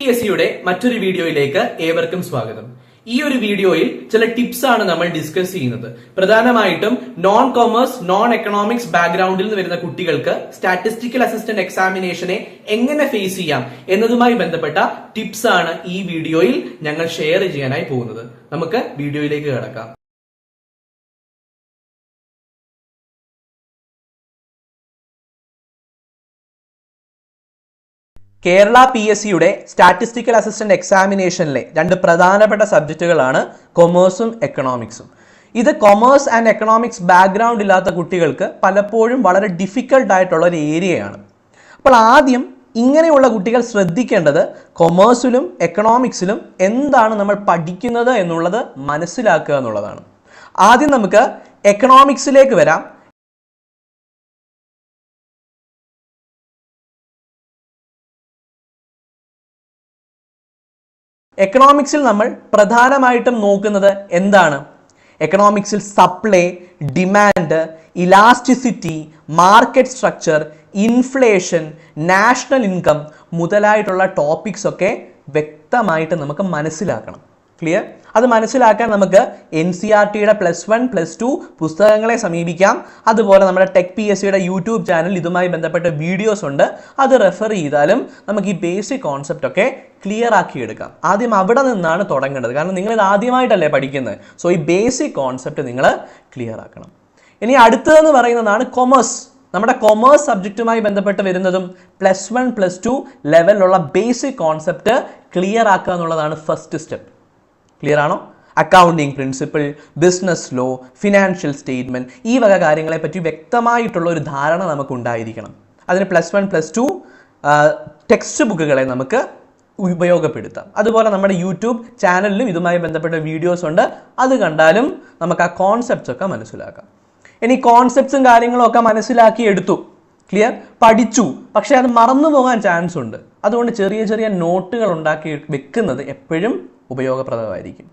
P S സിയുടെ മറ്റൊരു വീഡിയോയിലേക്ക് ഏവർക്കും സ്വാഗതം. ഈ ഒരു വീഡിയോയിൽ ചില ടിപ്സ് ആണ് നമ്മൾ ഡിസ്കസ് ചെയ്യുന്നത്. പ്രധാനമായിട്ടും നോൺ കൊമേഴ്സ് നോൺ എക്കണോമിക്സ് ബാക്ക്ഗ്രൗണ്ടിൽ നിന്ന് വരുന്ന കുട്ടികൾക്ക് സ്റ്റാറ്റിസ്റ്റിക്കൽ അസിസ്റ്റന്റ് എക്സാമിനേഷനെ എങ്ങനെ ഫേസ് ചെയ്യാം എന്നതുമായി ബന്ധപ്പെട്ട ടിപ്സ് ആണ് ഈ വീഡിയോയിൽ ഞങ്ങൾ ഷെയർ ചെയ്യാനായി പോകുന്നത്. നമുക്ക് വീഡിയോയിലേക്ക് കിടക്കാം. കേരള പി എസ് സിയുടെ സ്റ്റാറ്റിസ്റ്റിക്കൽ അസിസ്റ്റന്റ് എക്സാമിനേഷനിലെ രണ്ട് പ്രധാനപ്പെട്ട സബ്ജക്റ്റുകളാണ് കൊമേഴ്സും എക്കണോമിക്സും ഇത് കൊമേഴ്സ് ആൻഡ് എക്കണോമിക്സ് ബാക്ക്ഗ്രൗണ്ട് ഇല്ലാത്ത കുട്ടികൾക്ക് പലപ്പോഴും വളരെ ഡിഫിക്കൽട്ട് ആയിട്ടുള്ള ഒരു ഏരിയയാണ് അപ്പോൾ ആദ്യം ഇങ്ങനെയുള്ള കുട്ടികൾ ശ്രദ്ധിക്കേണ്ടത് കൊമേഴ്സിലും എക്കണോമിക്സിലും എന്താണ് നമ്മൾ പഠിക്കുന്നത് എന്നുള്ളത് മനസ്സിലാക്കുക എന്നുള്ളതാണ്. ആദ്യം നമുക്ക് എക്കണോമിക്സിലേക്ക് വരാം. എക്കണോമിക്സിൽ നമ്മൾ പ്രധാനമായിട്ടും നോക്കുന്നത് എന്താണ്? എക്കണോമിക്സിൽ supply demand elasticity market structure inflation national income മുതലായിട്ടുള്ള topics ഒക്കെ വ്യക്തമായിട്ട് നമുക്ക് മനസ്സിലാക്കണം. ക്ലിയർ അത് മനസ്സിലാക്കാൻ നമുക്ക് എൻ സി ആർ ടിയുടെ പ്ലസ് വൺ പ്ലസ് ടു പുസ്തകങ്ങളെ സമീപിക്കാം. അതുപോലെ നമ്മുടെ ടെക് പി എസ് സിയുടെ യൂട്യൂബ് ചാനൽ ഇതുമായി ബന്ധപ്പെട്ട വീഡിയോസ് ഉണ്ട്. അത് റെഫർ ചെയ്താലും നമുക്ക് ഈ ബേസിക് കോൺസെപ്റ്റ് ഒക്കെ ക്ലിയർ ആക്കി എടുക്കാം. ആദ്യം അവിടെ നിന്നാണ് തുടങ്ങേണ്ടത്. കാരണം നിങ്ങൾ ഇത് ആദ്യമായിട്ടല്ലേ പഠിക്കുന്നത്. സോ ഈ ബേസിക് കോൺസെപ്റ്റ് നിങ്ങൾ ക്ലിയർ ആക്കണം. ഇനി അടുത്തതെന്ന് പറയുന്നതാണ് കൊമേഴ്സ് നമ്മുടെ കൊമേഴ്സ് സബ്ജക്റ്റുമായി ബന്ധപ്പെട്ട് വരുന്നതും പ്ലസ് വൺ പ്ലസ് ടു ലെവലിലുള്ള ബേസിക് കോൺസെപ്റ്റ് ക്ലിയർ ആക്കുക എന്നുള്ളതാണ് ഫസ്റ്റ് സ്റ്റെപ്പ് ക്ലിയർ ആണോ? Accounting principle business law financial statement ഈ വക കാര്യങ്ങളെ പറ്റി വ്യക്തമായിട്ടുള്ള ഒരു ധാരണ നമുക്ക് ഉണ്ടായിരിക്കണം. അതിന് plus one plus two text ബുക്കുകളെ നമുക്ക് ഉപയോഗപ്പെടുത്താം. അതുപോലെ നമ്മുടെ യൂട്യൂബ് ചാനലിലും ഇതുമായി ബന്ധപ്പെട്ട വീഡിയോസ് ഉണ്ട്. അത് കണ്ടാലും നമുക്ക് ആ കോൺസെപ്റ്റ്സ് ഒക്കെ മനസ്സിലാക്കാം. ഇനി കോൺസെപ്റ്റ്സും കാര്യങ്ങളും ഒക്കെ മനസ്സിലാക്കി എടുത്തു. ക്ലിയർ പഠിച്ചു. പക്ഷേ അത് മറന്നു പോകാൻ ചാൻസ് ഉണ്ട്. അതുകൊണ്ട് ചെറിയ ചെറിയ നോട്ടുകൾ ഉണ്ടാക്കി വെക്കുന്നത് എപ്പോഴും ഉപയോഗപ്രദമായിരിക്കും.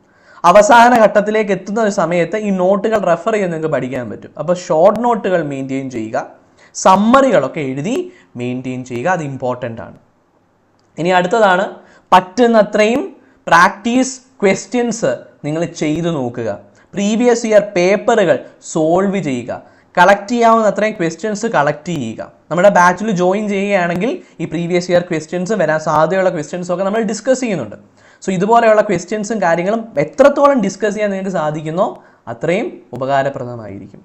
അവസാന ഘട്ടത്തിലേക്ക് എത്തുന്ന ഒരു സമയത്ത് ഈ നോട്ടുകൾ റെഫർ ചെയ്ത് നിങ്ങൾക്ക് പഠിക്കാൻ പറ്റും. അപ്പോൾ ഷോർട്ട് നോട്ടുകൾ മെയിന്റെയിൻ ചെയ്യുക സമ്മറികളൊക്കെ എഴുതി മെയിന്റെയിൻ ചെയ്യുക അത് ഇമ്പോർട്ടന്റ് ആണ്. ഇനി അടുത്തതാണ് പറ്റുന്നത്രയും പ്രാക്ടീസ് ക്വസ്റ്റ്യൻസ് നിങ്ങൾ ചെയ്തു നോക്കുക. പ്രീവിയസ് ഇയർ പേപ്പറുകൾ സോൾവ് ചെയ്യുക. കളക്ട് ചെയ്യാവുന്ന അത്രയും ക്വസ്റ്റ്യൻസ് കളക്ട് ചെയ്യുക. നമ്മുടെ ബാച്ചിൽ ജോയിൻ ചെയ്യുകയാണെങ്കിൽ ഈ പ്രീവിയസ് ഇയർ ക്വസ്റ്റ്യൻസ് വരാൻ സാധ്യതയുള്ള ക്വസ്റ്റ്യൻസും ഒക്കെ നമ്മൾ ഡിസ്കസ് ചെയ്യുന്നുണ്ട്. സോ ഇതുപോലെയുള്ള ക്വസ്റ്റ്യൻസും കാര്യങ്ങളും എത്രത്തോളം ഡിസ്കസ് ചെയ്യാൻ നിങ്ങൾക്ക് സാധിക്കുന്നോ അത്രയും ഉപകാരപ്രദമായിരിക്കും.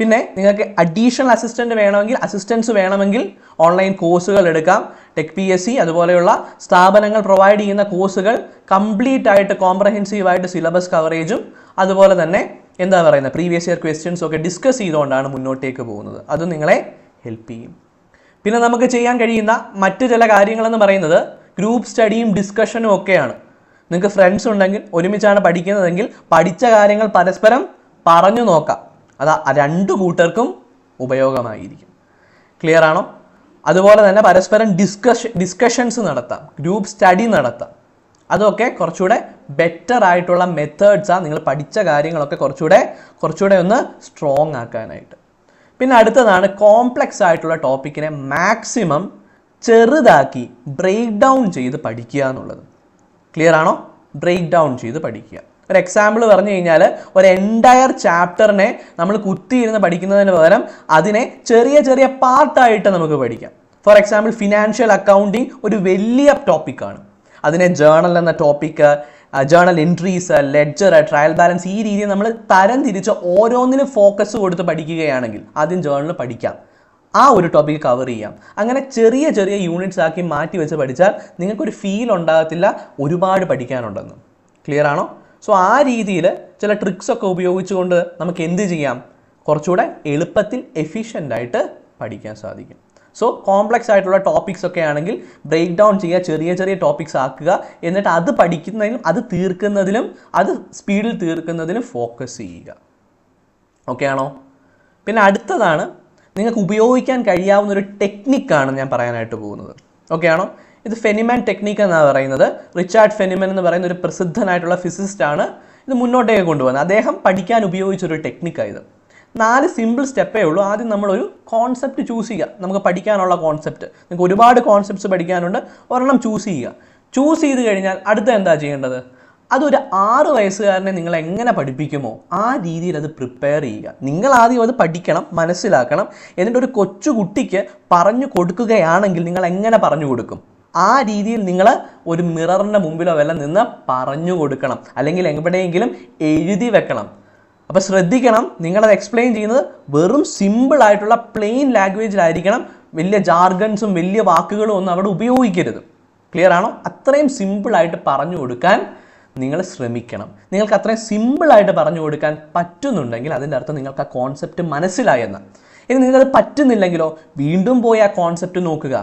പിന്നെ നിങ്ങൾക്ക് അഡീഷണൽ അസിസ്റ്റന്റ് വേണമെങ്കിൽ അസിസ്റ്റൻസ് വേണമെങ്കിൽ ഓൺലൈൻ കോഴ്സുകൾ എടുക്കാം. ടെക് പി എസ് സി അതുപോലെയുള്ള സ്ഥാപനങ്ങൾ പ്രൊവൈഡ് ചെയ്യുന്ന കോഴ്സുകൾ കംപ്ലീറ്റ് ആയിട്ട് കോംപ്രഹെൻസീവായിട്ട് സിലബസ് കവറേജും അതുപോലെ തന്നെ എന്താ പറയുന്നത് പ്രീവിയസ് ഇയർ ക്വസ്റ്റ്യൻസ് ഒക്കെ ഡിസ്കസ് ചെയ്തുകൊണ്ടാണ് മുന്നോട്ടേക്ക് പോകുന്നത്. അത് നിങ്ങളെ ഹെൽപ്പ് ചെയ്യും. പിന്നെ നമുക്ക് ചെയ്യാൻ കഴിയുന്ന മറ്റു ചില കാര്യങ്ങളെന്ന് പറയുന്നത് ഗ്രൂപ്പ് സ്റ്റഡിയും ഡിസ്കഷനും ഒക്കെയാണ്. നിങ്ങൾക്ക് ഫ്രണ്ട്സ് ഉണ്ടെങ്കിൽ ഒരുമിച്ചാണ് പഠിക്കുന്നതെങ്കിൽ പഠിച്ച കാര്യങ്ങൾ പരസ്പരം പറഞ്ഞു നോക്കാം. അത് രണ്ട് കൂട്ടർക്കും ഉപയോഗമായിരിക്കും. ക്ലിയർ ആണോ? അതുപോലെ തന്നെ പരസ്പരം ഡിസ്കഷ ഡിസ്കഷൻസ് നടത്താം. ഗ്രൂപ്പ് സ്റ്റഡി നടത്താം. അതൊക്കെ കുറച്ചുകൂടെ ബെറ്റർ ആയിട്ടുള്ള മെത്തേഡ്സാണ് നിങ്ങൾ പഠിച്ച കാര്യങ്ങളൊക്കെ കുറച്ചുകൂടെ കുറച്ചുകൂടെ ഒന്ന് സ്ട്രോങ് ആക്കാനായിട്ട്. പിന്നെ അടുത്തതാണ് കോംപ്ലക്സ് ആയിട്ടുള്ള ടോപ്പിക്കിനെ മാക്സിമം ചെറുതാക്കി ബ്രേക്ക് ഡൗൺ ചെയ്ത് പഠിക്കുക എന്നുള്ളത്. ക്ലിയർ ആണോ? ബ്രേക്ക് ഡൗൺ ചെയ്ത് പഠിക്കുക. ഒരു എക്സാമ്പിൾ പറഞ്ഞു കഴിഞ്ഞാൽ ഒരു എന്റയർ ചാപ്റ്ററിനെ നമ്മൾ കുത്തിയിരുന്ന് പഠിക്കുന്നതിന് പകരം അതിനെ ചെറിയ ചെറിയ പാർട്ടായിട്ട് നമുക്ക് പഠിക്കാം. ഫോർ എക്സാമ്പിൾ ഫിനാൻഷ്യൽ അക്കൗണ്ടിങ് ഒരു വലിയ ടോപ്പിക്കാണ് അതിനെ ജേണൽ എന്ന topic journal entries ledger trial balance ഈ രീതിയിൽ നമ്മൾ തരം തിരിച്ച് ഓരോന്നിനും ഫോക്കസ് കൊടുത്ത് പഠിക്കുകയാണെങ്കിൽ ആദ്യം ജേണൽ പഠിക്കാം. ആ ഒരു ടോപ്പിക് കവർ ചെയ്യാം. അങ്ങനെ ചെറിയ ചെറിയ യൂണിറ്റ്സ് ആക്കി മാറ്റി വെച്ച് പഠിച്ചാൽ നിങ്ങൾക്കൊരു ഫീൽ ഉണ്ടാകത്തില്ല ഒരുപാട് പഠിക്കാനുണ്ടെന്ന്. ക്ലിയർ ആണോ? സോ ആ രീതിയിൽ ചില ട്രിക്സ് ഒക്കെ ഉപയോഗിച്ചുകൊണ്ട് നമുക്ക് എന്ത് ചെയ്യാം? കുറച്ചുകൂടെ എളുപ്പത്തിൽ എഫിഷ്യന്റ് ആയിട്ട് പഠിക്കാൻ സാധിക്കും. സോ കോംപ്ലക്സ് ആയിട്ടുള്ള ടോപ്പിക്സ് ഒക്കെ ആണെങ്കിൽ ബ്രേക്ക് ഡൗൺ ചെയ്യുക ചെറിയ ചെറിയ ടോപ്പിക്സ് ആക്കുക എന്നിട്ട് അത് പഠിക്കുന്നതിലും അത് തീർക്കുന്നതിലും അത് സ്പീഡിൽ തീർക്കുന്നതിലും ഫോക്കസ് ചെയ്യുക. ഓക്കെ ആണോ? പിന്നെ അടുത്തതാണ് നിങ്ങൾക്ക് ഉപയോഗിക്കാൻ കഴിയാവുന്ന ഒരു ടെക്നിക്കാണ് ഞാൻ പറയാനായിട്ട് പോകുന്നത്. ഓക്കെ ആണോ? ഇത് ഫെനിമാൻ ടെക്നിക്ക് എന്നാണ് പറയുന്നത്. റിച്ചാർഡ് ഫെനിമൻ എന്ന് പറയുന്ന ഒരു പ്രസിദ്ധനായിട്ടുള്ള ഫിസിസ്റ്റ് ആണ് ഇത് മുന്നോട്ടേക്ക് കൊണ്ടുവന്നത്. അദ്ദേഹം പഠിക്കാൻ ഉപയോഗിച്ചൊരു ടെക്നിക്കാണ് ഇത്. നാല് സിമ്പിൾ സ്റ്റെപ്പേ ഉള്ളൂ. ആദ്യം നമ്മളൊരു കോൺസെപ്റ്റ് ചൂസ് ചെയ്യുക. നമുക്ക് പഠിക്കാനുള്ള കോൺസെപ്റ്റ് നിങ്ങൾക്ക് ഒരുപാട് കോൺസെപ്റ്റ്സ് പഠിക്കാനുണ്ട്. ഒരെണ്ണം ചൂസ് ചെയ്യുക. ചൂസ് ചെയ്ത് കഴിഞ്ഞാൽ അടുത്ത എന്താ ചെയ്യേണ്ടത്? അതൊരു ആറ് വയസ്സുകാരനെ നിങ്ങൾ എങ്ങനെ പഠിപ്പിക്കുമോ ആ രീതിയിൽ അത് പ്രിപ്പയർ ചെയ്യുക. നിങ്ങൾ ആദ്യം അത് പഠിക്കണം മനസ്സിലാക്കണം. എന്നിട്ട് ഒരു കൊച്ചു കുട്ടിക്ക് പറഞ്ഞു കൊടുക്കുകയാണെങ്കിൽ നിങ്ങൾ എങ്ങനെ പറഞ്ഞു കൊടുക്കും? ആ രീതിയിൽ നിങ്ങൾ ഒരു മിററിന്റെ മുമ്പിലോ വല്ല നിന്ന് പറഞ്ഞു കൊടുക്കണം. അല്ലെങ്കിൽ എവിടെയെങ്കിലും എഴുതി വെക്കണം. അപ്പോൾ ശ്രദ്ധിക്കണം നിങ്ങളത് എക്സ്പ്ലെയിൻ ചെയ്യുന്നത് വെറും സിമ്പിൾ ആയിട്ടുള്ള പ്ലെയിൻ ലാംഗ്വേജിലായിരിക്കണം വലിയ ജാർഗൻസും വലിയ വാക്കുകളും ഒന്നും അവിടെ ഉപയോഗിക്കരുത്. ക്ലിയർ ആണോ? അത്രയും സിമ്പിളായിട്ട് പറഞ്ഞു കൊടുക്കാൻ നിങ്ങൾ ശ്രമിക്കണം. നിങ്ങൾക്ക് അത്രയും സിമ്പിളായിട്ട് പറഞ്ഞു കൊടുക്കാൻ പറ്റുന്നുണ്ടെങ്കിൽ അതിന്റെ അർത്ഥം നിങ്ങൾക്ക് ആ കോൺസെപ്റ്റ് മനസ്സിലായെന്ന് ഇനി നിങ്ങൾക്കത് പറ്റുന്നില്ലെങ്കിലോ വീണ്ടും പോയി ആ കോൺസെപ്റ്റ് നോക്കുക.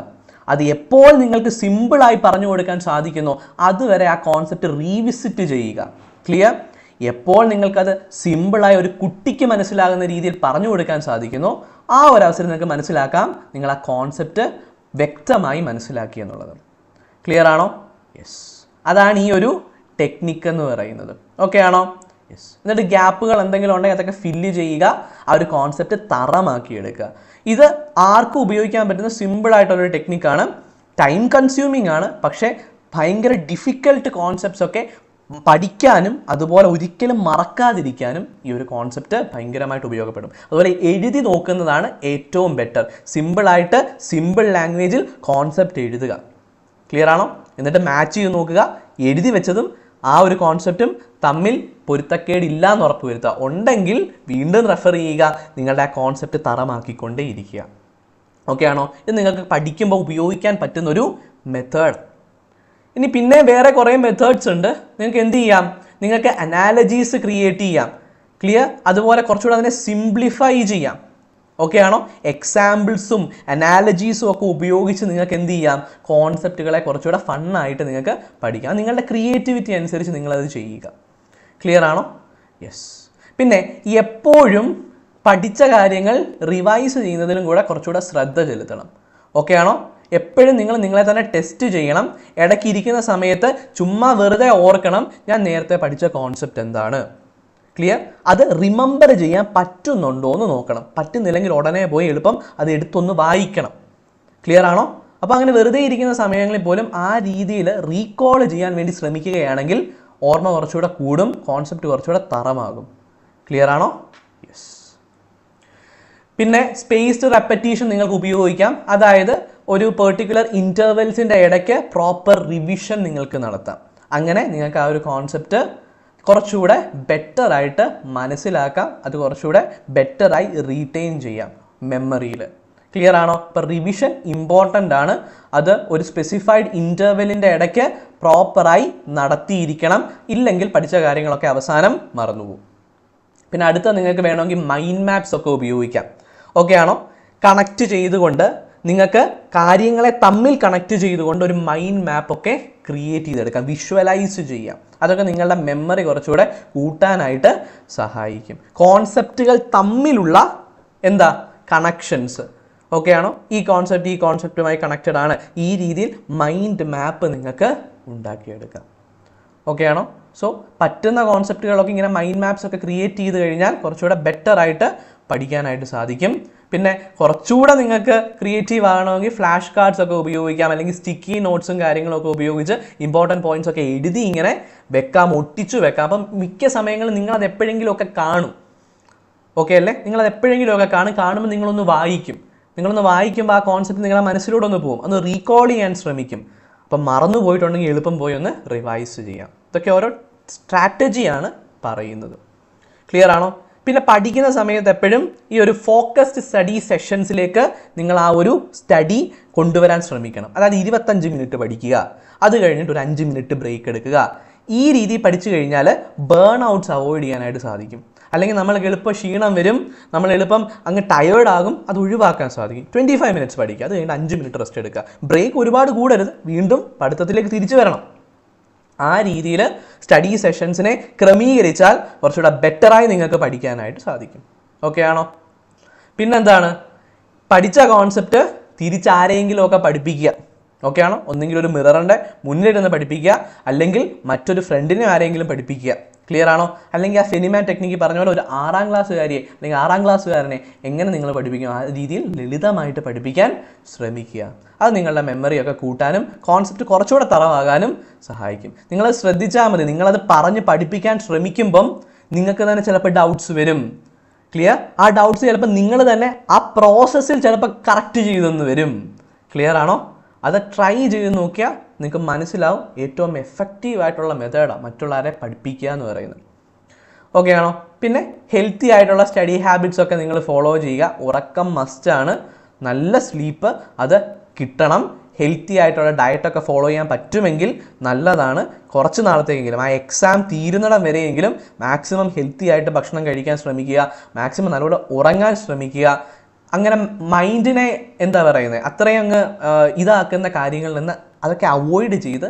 അത് എപ്പോൾ നിങ്ങൾക്ക് സിമ്പിളായി പറഞ്ഞു കൊടുക്കാൻ സാധിക്കുന്നോ അതുവരെ ആ കോൺസെപ്റ്റ് റീവിസിറ്റ് ചെയ്യുക. ക്ലിയർ എപ്പോൾ നിങ്ങൾക്കത് സിമ്പിളായി ഒരു കുട്ടിക്ക് മനസ്സിലാകുന്ന രീതിയിൽ പറഞ്ഞു കൊടുക്കാൻ സാധിക്കുന്നോ ആ ഒരു അവസരം നിങ്ങൾക്ക് മനസ്സിലാക്കാം. നിങ്ങൾ ആ കോൺസെപ്റ്റ് വ്യക്തമായി മനസ്സിലാക്കി എന്നുള്ളത്. ക്ലിയർ ആണോ? യെസ് അതാണ് ഈ ഒരു ടെക്നിക്ക് എന്ന് പറയുന്നത്. ഓക്കെ ആണോ? എന്നിട്ട് ഗ്യാപ്പുകൾ എന്തെങ്കിലും ഉണ്ടെങ്കിൽ അതൊക്കെ ഫില്ല് ചെയ്യുക ആ ഒരു കോൺസെപ്റ്റ് തറമാക്കി എടുക്കുക ഇത് ആർക്കും ഉപയോഗിക്കാൻ പറ്റുന്ന സിമ്പിൾ ആയിട്ടുള്ളൊരു ടെക്നിക്കാണ് ടൈം കൺസ്യൂമിംഗ് ആണ്. പക്ഷേ ഭയങ്കര ഡിഫിക്കൽട്ട് കോൺസെപ്റ്റ്സ് ഒക്കെ പഠിക്കാനും അതുപോലെ ഒരിക്കലും മറക്കാതിരിക്കാനും ഈ ഒരു കോൺസെപ്റ്റ് ഭയങ്കരമായിട്ട് ഉപയോഗപ്പെടും. അതുപോലെ എഴുതി നോക്കുന്നതാണ് ഏറ്റവും ബെറ്റർ സിമ്പിളായിട്ട് സിമ്പിൾ ലാംഗ്വേജിൽ കോൺസെപ്റ്റ് എഴുതുക. ക്ലിയർ ആണോ? എന്നിട്ട് മാച്ച് ചെയ്ത് നോക്കുക. എഴുതി വെച്ചതും ആ ഒരു കോൺസെപ്റ്റും തമ്മിൽ പൊരുത്തക്കേടില്ല എന്ന് ഉറപ്പ് വരുത്തുക ഉണ്ടെങ്കിൽ വീണ്ടും റെഫർ ചെയ്യുക. നിങ്ങളുടെ ആ കോൺസെപ്റ്റ് തറമാക്കിക്കൊണ്ടേ ഇരിക്കുക ഓക്കെ ആണോ? ഇത് നിങ്ങൾക്ക് പഠിക്കുമ്പോൾ ഉപയോഗിക്കാൻ പറ്റുന്ന ഒരു മെത്തേഡ് ഇനി പിന്നെ വേറെ കുറേ മെത്തേഡ്സ് ഉണ്ട്. നിങ്ങൾക്ക് എന്ത് ചെയ്യാം? നിങ്ങൾക്ക് അനാലജീസ് ക്രിയേറ്റ് ചെയ്യാം. ക്ലിയർ അതുപോലെ കുറച്ചുകൂടെ അതിനെ സിംപ്ലിഫൈ ചെയ്യാം. ഓക്കെ ആണോ എക്സാമ്പിൾസും അനാലജീസും ഒക്കെ ഉപയോഗിച്ച് നിങ്ങൾക്ക് എന്ത് ചെയ്യാം? കോൺസെപ്റ്റുകളെ കുറച്ചുകൂടെ ഫണ്ണായിട്ട് നിങ്ങൾക്ക് പഠിക്കാം. നിങ്ങളുടെ ക്രിയേറ്റിവിറ്റി അനുസരിച്ച് നിങ്ങളത് ചെയ്യുക. ക്ലിയർ ആണോ? യെസ് പിന്നെ എപ്പോഴും പഠിച്ച കാര്യങ്ങൾ റിവൈസ് ചെയ്യുന്നതിലും കൂടെ കുറച്ചുകൂടെ ശ്രദ്ധ ചെലുത്തണം. ഓക്കെ ആണോ എപ്പോഴും നിങ്ങൾ നിങ്ങളെ തന്നെ ടെസ്റ്റ് ചെയ്യണം. ഇടയ്ക്ക് ഇരിക്കുന്ന സമയത്ത് ചുമ്മാ വെറുതെ ഓർക്കണം ഞാൻ നേരത്തെ പഠിച്ച കോൺസെപ്റ്റ് എന്താണ്? ക്ലിയർ അത് റിമെമ്പർ ചെയ്യാൻ പറ്റുന്നുണ്ടോ എന്ന് നോക്കണം. പറ്റുന്നില്ലെങ്കിൽ ഉടനെ പോയി എളുപ്പം അത് എടുത്തൊന്ന് വായിക്കണം. ക്ലിയർ ആണോ? അപ്പോൾ അങ്ങനെ വെറുതെ ഇരിക്കുന്ന സമയങ്ങളിൽ പോലും ആ രീതിയിൽ റീകോൾ ചെയ്യാൻ വേണ്ടി ശ്രമിക്കുകയാണെങ്കിൽ ഓർമ്മ കുറച്ചുകൂടെ കൂടും കോൺസെപ്റ്റ് കുറച്ചുകൂടെ തറമാകും. ക്ലിയർ ആണോ? യെസ് പിന്നെ സ്പേസ്ഡ് റെപ്പറ്റീഷൻ നിങ്ങൾക്ക് ഉപയോഗിക്കാം. അതായത് ഒരു പെർട്ടിക്കുലർ ഇന്റർവെൽസിന്റെ ഇടയ്ക്ക് പ്രോപ്പർ റിവിഷൻ നിങ്ങൾക്ക് നടത്താം. അങ്ങനെ നിങ്ങൾക്ക് ആ ഒരു കോൺസെപ്റ്റ് കുറച്ചുകൂടെ ബെറ്ററായിട്ട് മനസ്സിലാക്കാം. അത് കുറച്ചുകൂടെ ബെറ്ററായി റീറ്റെയിൻ ചെയ്യാം മെമ്മറിയിൽ ക്ലിയർ ആണോ? ഇപ്പം റിവിഷൻ ഇമ്പോർട്ടന്റ് ആണ്. അത് ഒരു സ്പെസിഫൈഡ് ഇന്റർവെല്ലിന്റെ ഇടയ്ക്ക് പ്രോപ്പറായി നടത്തിയിരിക്കണം. ഇല്ലെങ്കിൽ പഠിച്ച കാര്യങ്ങളൊക്കെ അവസാനം മറന്നുപോകും. പിന്നെ അടുത്ത നിങ്ങൾക്ക് വേണമെങ്കിൽ മൈൻഡ് മാപ്സ് ഒക്കെ ഉപയോഗിക്കാം. ഓക്കെ ആണോ? കണക്ട് ചെയ്തുകൊണ്ട് നിങ്ങൾക്ക് കാര്യങ്ങളെ തമ്മിൽ കണക്ട് ചെയ്തുകൊണ്ട് ഒരു മൈൻഡ് മാപ്പ് ഒക്കെ ക്രിയേറ്റ് ചെയ്തെടുക്കാം. വിഷ്വലൈസ് ചെയ്യാം. അതൊക്കെ നിങ്ങളുടെ മെമ്മറി കുറച്ചുകൂടെ കൂട്ടാനായിട്ട് സഹായിക്കും. കോൺസെപ്റ്റുകൾ തമ്മിലുള്ള എന്താ? കണക്ഷൻസ് ഓക്കെ ആണോ? ഈ കോൺസെപ്റ്റ് ഈ കോൺസെപ്റ്റുമായി കണക്റ്റഡ് ആണ്. ഈ രീതിയിൽ മൈൻഡ് മാപ്പ് നിങ്ങൾക്ക് ഉണ്ടാക്കിയെടുക്കാം. ഓക്കെ ആണോ? സോ പറ്റുന്ന കോൺസെപ്റ്റുകളൊക്കെ ഇങ്ങനെ മൈൻഡ് മാപ്സ് ഒക്കെ ക്രിയേറ്റ് ചെയ്ത് കഴിഞ്ഞാൽ കുറച്ചുകൂടെ ബെറ്റർ ആയിട്ട് പഠിക്കാനായിട്ട് സാധിക്കും. പിന്നെ കുറച്ചുകൂടെ നിങ്ങൾക്ക് ക്രിയേറ്റീവ് ആകണമെങ്കിൽ ഫ്ലാഷ് കാർഡ്സ് ഒക്കെ ഉപയോഗിക്കാം. അല്ലെങ്കിൽ സ്റ്റിക്കി നോട്ട്സും കാര്യങ്ങളൊക്കെ ഉപയോഗിച്ച് ഇമ്പോർട്ടന്റ് പോയിന്റ്സ് ഒക്കെ എഴുതി ഇങ്ങനെ വെക്കാം ഒട്ടിച്ചു വെക്കാം. അപ്പം മിക്ക സമയങ്ങളിൽ നിങ്ങളത് എപ്പോഴെങ്കിലുമൊക്കെ കാണും. ഓക്കെ അല്ലേ? നിങ്ങളത് എപ്പോഴെങ്കിലുമൊക്കെ കാണും. കാണുമ്പോൾ നിങ്ങളൊന്ന് വായിക്കും. നിങ്ങളൊന്ന് വായിക്കുമ്പോൾ ആ കോൺസെപ്റ്റ് നിങ്ങളുടെ മനസ്സിലൂടെ ഒന്ന് പോകും. ഒന്ന് റീകോൾ ചെയ്യാൻ ശ്രമിക്കും. അപ്പം മറന്നു പോയിട്ടുണ്ടെങ്കിൽ എളുപ്പം പോയി ഒന്ന് റിവൈസ് ചെയ്യാം. ഇതൊക്കെ ഓരോ സ്ട്രാറ്റജിയാണ് പറയുന്നത്. ക്ലിയർ ആണോ? പിന്നെ പഠിക്കുന്ന സമയത്ത് എപ്പോഴും ഈ ഒരു ഫോക്കസ്ഡ് സ്റ്റഡി സെഷൻസിലേക്ക് നിങ്ങൾ ആ ഒരു സ്റ്റഡി കൊണ്ടുവരാൻ ശ്രമിക്കണം. അതായത് ഇരുപത്തഞ്ച് മിനിറ്റ് പഠിക്കുക. അത് കഴിഞ്ഞിട്ട് ഒരു അഞ്ച് മിനിറ്റ് ബ്രേക്ക് എടുക്കുക. ഈ രീതി പഠിച്ചു കഴിഞ്ഞാൽ ബേൺ ഔട്ട്സ് അവോയ്ഡ് ചെയ്യാനായിട്ട് സാധിക്കും. അല്ലെങ്കിൽ നമ്മൾ എളുപ്പം ക്ഷീണം വരും. നമ്മൾ എളുപ്പം അങ്ങ് ടയേർഡ് ആകും. അത് ഒഴിവാക്കാൻ സാധിക്കും. ട്വന്റി ഫൈവ് മിനിറ്റ്സ് പഠിക്കുക. അത് കഴിഞ്ഞിട്ട് അഞ്ച് മിനിറ്റ് റെസ്റ്റ് എടുക്കുക. ബ്രേക്ക് ഒരുപാട് കൂടരുത്. വീണ്ടും പഠിത്തത്തിലേക്ക് തിരിച്ചു വരണം. ആ രീതിയിൽ സ്റ്റഡി സെഷൻസിനെ ക്രമീകരിച്ചാൽ കുറച്ചുകൂടെ ബെറ്ററായി നിങ്ങൾക്ക് പഠിക്കാനായിട്ട് സാധിക്കും. ഓക്കെ ആണോ? പിന്നെന്താണ്? പഠിച്ച കോൺസെപ്റ്റ് തിരിച്ചാരെങ്കിലും ഒക്കെ പഠിപ്പിക്കുക. ഓക്കെ ആണോ? ഒന്നെങ്കിൽ ഒരു മിററിന്റെ മുന്നിലിരുന്ന് പഠിപ്പിക്കുക അല്ലെങ്കിൽ മറ്റൊരു ഫ്രണ്ടിനെ ആരെങ്കിലും പഠിപ്പിക്കുക. ക്ലിയർ ആണോ? അല്ലെങ്കിൽ ആ സിനിമ ടെക്നിക്ക് പറഞ്ഞ പോലെ ഒരു ആറാം ക്ലാസ്സുകാരിയെ അല്ലെങ്കിൽ ആറാം ക്ലാസ്സുകാരനെ എങ്ങനെ നിങ്ങൾ പഠിപ്പിക്കും? ആ രീതിയിൽ ലളിതമായിട്ട് പഠിപ്പിക്കാൻ ശ്രമിക്കുക. അത് നിങ്ങളുടെ മെമ്മറിയൊക്കെ കൂട്ടാനും കോൺസെപ്റ്റ് കുറച്ചുകൂടെ തറവാകാനും സഹായിക്കും. നിങ്ങളത് ശ്രദ്ധിച്ചാൽ മതി. നിങ്ങളത് പറഞ്ഞ് പഠിപ്പിക്കാൻ ശ്രമിക്കുമ്പം നിങ്ങൾക്ക് തന്നെ ചിലപ്പോൾ ഡൗട്ട്സ് വരും. ക്ലിയർ ആ ഡൗട്ട്സ് ചിലപ്പോൾ നിങ്ങൾ തന്നെ ആ പ്രോസസ്സിൽ ചിലപ്പോൾ കറക്റ്റ് ചെയ്തെന്ന് വരും. ക്ലിയർ ആണോ? അത് ട്രൈ ചെയ്ത് നോക്കിയാൽ നിങ്ങൾക്ക് മനസ്സിലാവും ഏറ്റവും എഫക്റ്റീവ് ആയിട്ടുള്ള മെത്തേഡാണ് മറ്റുള്ളവരെ പഠിപ്പിക്കുക എന്ന് പറയുന്നത്. ഓക്കെ ആണോ? പിന്നെ ഹെൽത്തി ആയിട്ടുള്ള സ്റ്റഡി ഹാബിറ്റ്സ് ഒക്കെ നിങ്ങൾ ഫോളോ ചെയ്യുക. ഉറക്കം മസ്റ്റാണ് നല്ല സ്ലീപ്പ് അത് കിട്ടണം. ഹെൽത്തി ആയിട്ടുള്ള ഡയറ്റൊക്കെ ഫോളോ ചെയ്യാൻ പറ്റുമെങ്കിൽ നല്ലതാണ്. കുറച്ച് നാളത്തേക്കെങ്കിലും ആ എക്സാം തീരുന്നിടം വരെയെങ്കിലും മാക്സിമം ഹെൽത്തി ആയിട്ട് ഭക്ഷണം കഴിക്കാൻ ശ്രമിക്കുക. മാക്സിമം നല്ലപോലെ ഉറങ്ങാൻ ശ്രമിക്കുക. അങ്ങനെ മൈൻഡിനെ എന്താ പറയുന്നത് അത്രയും അങ്ങ് ഇതാക്കുന്ന കാര്യങ്ങളിൽ നിന്ന് അതൊക്കെ അവോയ്ഡ് ചെയ്ത്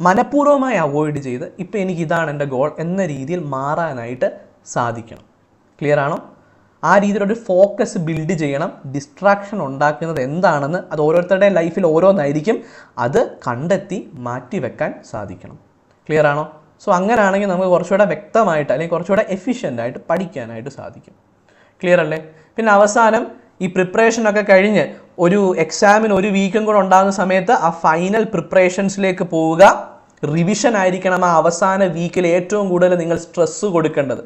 മനഃപൂർവമായി അവോയ്ഡ് ചെയ്ത് ഇപ്പം എനിക്ക് ഇതാണ് എന്റെ ഗോൾ എന്ന രീതിയിൽ മാറാനായിട്ട് സാധിക്കണം. ക്ലിയർ ആണോ? ആ രീതിയിലൊരു ഫോക്കസ് ബിൽഡ് ചെയ്യണം. ഡിസ്ട്രാക്ഷൻ ഉണ്ടാക്കുന്നത് എന്താണെന്ന് അത് ഓരോരുത്തരുടെ ലൈഫിൽ ഓരോന്നായിരിക്കും. അത് കണ്ടെത്തി മാറ്റി വെക്കാൻ സാധിക്കണം. ക്ലിയർ ആണോ? സോ അങ്ങനെയാണെങ്കിൽ നമുക്ക് കുറച്ചുകൂടെ വ്യക്തമായിട്ട് അല്ലെങ്കിൽ കുറച്ചുകൂടെ എഫിഷ്യന്റായിട്ട് പഠിക്കാനായിട്ട് സാധിക്കും. ക്ലിയർ അല്ലേ? പിന്നെ അവസാനം ഈ പ്രിപ്പറേഷൻ ഒക്കെ കഴിഞ്ഞ് ഒരു എക്സാമിന് ഒരു വീക്കും കൂടെ ഉണ്ടാകുന്ന സമയത്ത് ആ ഫൈനൽ പ്രിപ്പറേഷൻസിലേക്ക് പോവുക. റിവിഷൻ ആയിരിക്കണം ആ അവസാന വീക്കിൽ ഏറ്റവും കൂടുതൽ നിങ്ങൾ സ്ട്രെസ്സ് കൊടുക്കേണ്ടത്.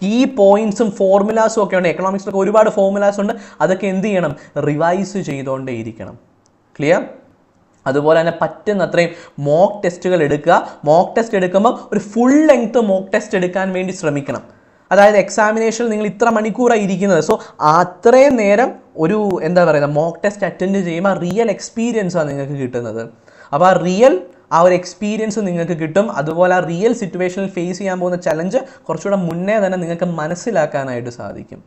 കീ പോയിന്റ്സും ഫോർമുലാസും ഒക്കെ ഉണ്ട് എക്കണോമിക്സിലൊക്കെ ഒരുപാട് ഫോർമുലാസ് ഉണ്ട്. അതൊക്കെ എന്ത് ചെയ്യണം? റിവൈസ് ചെയ്തുകൊണ്ടേ ഇരിക്കണം ക്ലിയർ അതുപോലെ തന്നെ പറ്റുന്ന അത്രയും മോക്ക് ടെസ്റ്റുകൾ എടുക്കുക. മോക്ക് ടെസ്റ്റ് എടുക്കുമ്പോൾ ഒരു ഫുൾ ലെങ്ത് മോക്ക് ടെസ്റ്റ് എടുക്കാൻ വേണ്ടി ശ്രമിക്കണം. അതായത് എക്സാമിനേഷനിൽ നിങ്ങൾ ഇത്ര മണിക്കൂറായി ഇരിക്കുന്നത്. സോ അത്രയും നേരം ഒരു എന്താ പറയുക മോക്ക് ടെസ്റ്റ് അറ്റൻഡ് ചെയ്യുമ്പോൾ റിയൽ എക്സ്പീരിയൻസാണ് നിങ്ങൾക്ക് കിട്ടുന്നത്. അപ്പോൾ ആ റിയൽ ആ ഒരു എക്സ്പീരിയൻസ് നിങ്ങൾക്ക് കിട്ടും. അതുപോലെ ആ റിയൽ സിറ്റുവേഷനിൽ ഫേസ് ചെയ്യാൻ പോകുന്ന ചലഞ്ച് കുറച്ചുകൂടെ മുന്നേ തന്നെ നിങ്ങൾക്ക് മനസ്സിലാക്കാനായിട്ട് സാധിക്കും.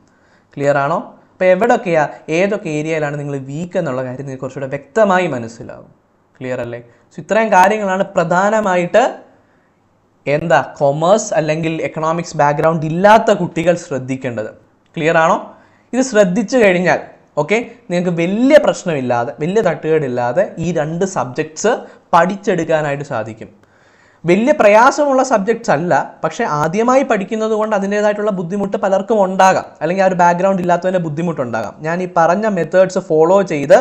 ക്ലിയർ ആണോ? അപ്പോൾ എവിടെയൊക്കെയാ ഏതൊക്കെ ഏരിയയിലാണ് നിങ്ങൾ വീക്ക് എന്നുള്ള കാര്യം നിങ്ങൾക്ക് കുറച്ചുകൂടെ വ്യക്തമായി മനസ്സിലാവും. ക്ലിയർ അല്ലേ? സോ ഇത്രയും കാര്യങ്ങളാണ് പ്രധാനമായിട്ട് എന്താ കൊമേഴ്സ് അല്ലെങ്കിൽ എക്കണോമിക്സ് ബാക്ക്ഗ്രൗണ്ട് ഇല്ലാത്ത കുട്ടികൾ ശ്രദ്ധിക്കേണ്ടത്. ക്ലിയർ ആണോ? ഇത് ശ്രദ്ധിച്ചു കഴിഞ്ഞാൽ ഓക്കെ നിങ്ങൾക്ക് വലിയ പ്രശ്നമില്ലാതെ വലിയ തട്ടുകേടില്ലാതെ ഈ രണ്ട് സബ്ജക്ട്സ് പഠിച്ചെടുക്കാനായിട്ട് സാധിക്കും. വലിയ പ്രയാസമുള്ള സബ്ജക്ട്സ് അല്ല പക്ഷേ ആദ്യമായി പഠിക്കുന്നത് കൊണ്ട് അതിന്റേതായിട്ടുള്ള ബുദ്ധിമുട്ട് പലർക്കും ഉണ്ടാകാം. അല്ലെങ്കിൽ ആ ഒരു ബാക്ക്ഗ്രൗണ്ട് ഇല്ലാത്തതിന്റെ ബുദ്ധിമുട്ടുണ്ടാകാം. ഞാൻ ഈ പറഞ്ഞ മെത്തേഡ്സ് ഫോളോ ചെയ്ത്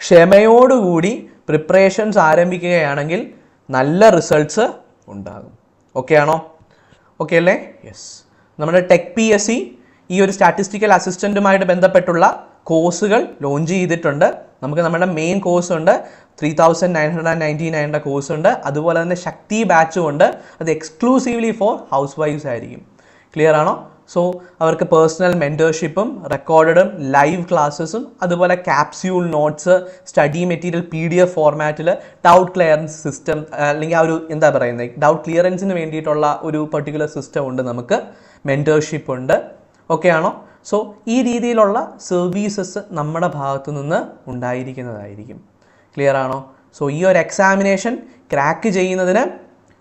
ക്ഷമയോടുകൂടി പ്രിപ്പറേഷൻസ് ആരംഭിക്കുകയാണെങ്കിൽ നല്ല റിസൾട്ട്സ് ഉണ്ടാകും. ഓക്കെ ആണോ? ഓക്കെ അല്ലേ? യെസ് നമ്മുടെ ടെക് പി എസ് സി ഈ ഒരു സ്റ്റാറ്റിസ്റ്റിക്കൽ അസിസ്റ്റന്റുമായിട്ട് ബന്ധപ്പെട്ടുള്ള കോഴ്സുകൾ ലോഞ്ച് ചെയ്തിട്ടുണ്ട്. നമുക്ക് നമ്മുടെ മെയിൻ കോഴ്സ് ഉണ്ട്. Three thousand nine hundred ninety നയന്റെ course ഉണ്ട്. അതുപോലെ തന്നെ ശക്തി ബാച്ചും ഉണ്ട്. അത് എക്സ്ക്ലൂസീവ്ലി ഫോർ ഹൗസ് വൈഫ്സ് ആയിരിക്കും. ക്ലിയർ ആണോ? സോ അവർക്ക് പേഴ്സണൽ മെന്റർഷിപ്പും റെക്കോർഡും ലൈവ് ക്ലാസ്സസും അതുപോലെ capsule notes study material P D F ഫോർമാറ്റിൽ ഡൗട്ട് ക്ലിയറൻസ് സിസ്റ്റം അല്ലെങ്കിൽ ആ ഒരു എന്താ പറയുന്നത് ഡൗട്ട് ക്ലിയറൻസിന് വേണ്ടിയിട്ടുള്ള ഒരു പെർട്ടിക്കുലർ സിസ്റ്റം ഉണ്ട് നമുക്ക്. മെന്റർഷിപ്പ് ഉണ്ട്. ഓക്കെ ആണോ? സോ ഈ രീതിയിലുള്ള സർവീസസ് നമ്മുടെ ഭാഗത്തു നിന്ന് ഉണ്ടായിരിക്കുന്നതായിരിക്കും. ക്ലിയർ ആണോ? സോ ഈ ഒരു എക്സാമിനേഷൻ ക്രാക്ക് ചെയ്യുന്നതിന്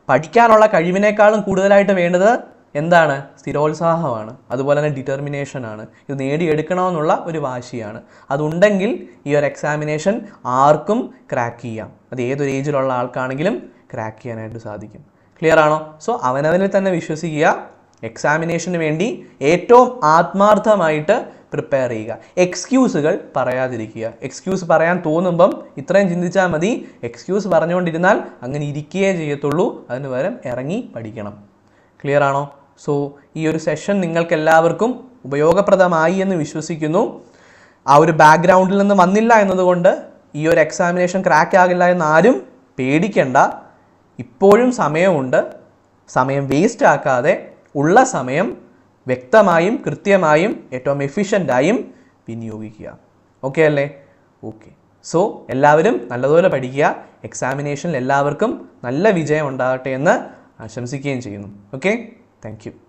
പഠിക്കാനുള്ള കഴിവിനേക്കാളും കൂടുതലായിട്ട് വേണ്ടത് എന്താണ്? സ്ഥിരോത്സാഹമാണ്. അതുപോലെ തന്നെ ഡിറ്റർമിനേഷൻ ആണ്. ഇത് നേടിയെടുക്കണമെന്നുള്ള ഒരു വാശിയാണ്. അതുണ്ടെങ്കിൽ ഈ ഒരു എക്സാമിനേഷൻ ആർക്കും ക്രാക്ക് ചെയ്യാം. അത് ഏതൊരു ഏജിലുള്ള ആൾക്കാണെങ്കിലും ക്രാക്ക് ചെയ്യാനായിട്ട് സാധിക്കും. ക്ലിയർ ആണോ? സോ അവനവനിൽ തന്നെ വിശ്വസിക്കുക. എക്സാമിനേഷന് വേണ്ടി ഏറ്റവും ആത്മാർത്ഥമായിട്ട് പ്രിപ്പയർ ചെയ്യുക. എക്സ്ക്യൂസുകൾ പറയാതിരിക്കുക. എക്സ്ക്യൂസ് പറയാൻ തോന്നുമ്പം ഇത്രയും ചിന്തിച്ചാൽ മതി. എക്സ്ക്യൂസ് പറഞ്ഞുകൊണ്ടിരുന്നാൽ അങ്ങനെ ഇരിക്കുകയേ ചെയ്യത്തുള്ളൂ. അതിന് പകരം ഇറങ്ങി പഠിക്കണം. ക്ലിയർ ആണോ? സോ ഈ ഒരു സെഷൻ നിങ്ങൾക്ക് എല്ലാവർക്കും ഉപയോഗപ്രദമായി എന്ന് വിശ്വസിക്കുന്നു. ആ ഒരു ബാക്ക്ഗ്രൗണ്ടിൽ നിന്ന് വന്നില്ല എന്നതുകൊണ്ട് ഈ ഒരു എക്സാമിനേഷൻ ക്രാക്ക് ആകില്ല എന്ന് ആരും പേടിക്കണ്ട. ഇപ്പോഴും സമയമുണ്ട്. സമയം വേസ്റ്റ് ആക്കാതെ ഉള്ള സമയം വ്യക്തമായും കൃത്യമായും ഏറ്റവും എഫിഷ്യന്റായും വിനിയോഗിക്കുക. ഓക്കെ അല്ലേ? ഓക്കെ സോ എല്ലാവരും നല്ലതുപോലെ പഠിക്കുക. എക്സാമിനേഷനിൽ എല്ലാവർക്കും നല്ല വിജയം ഉണ്ടാകട്ടെ എന്ന് ആശംസിക്കുകയും ചെയ്യുന്നു. Okay Thank you.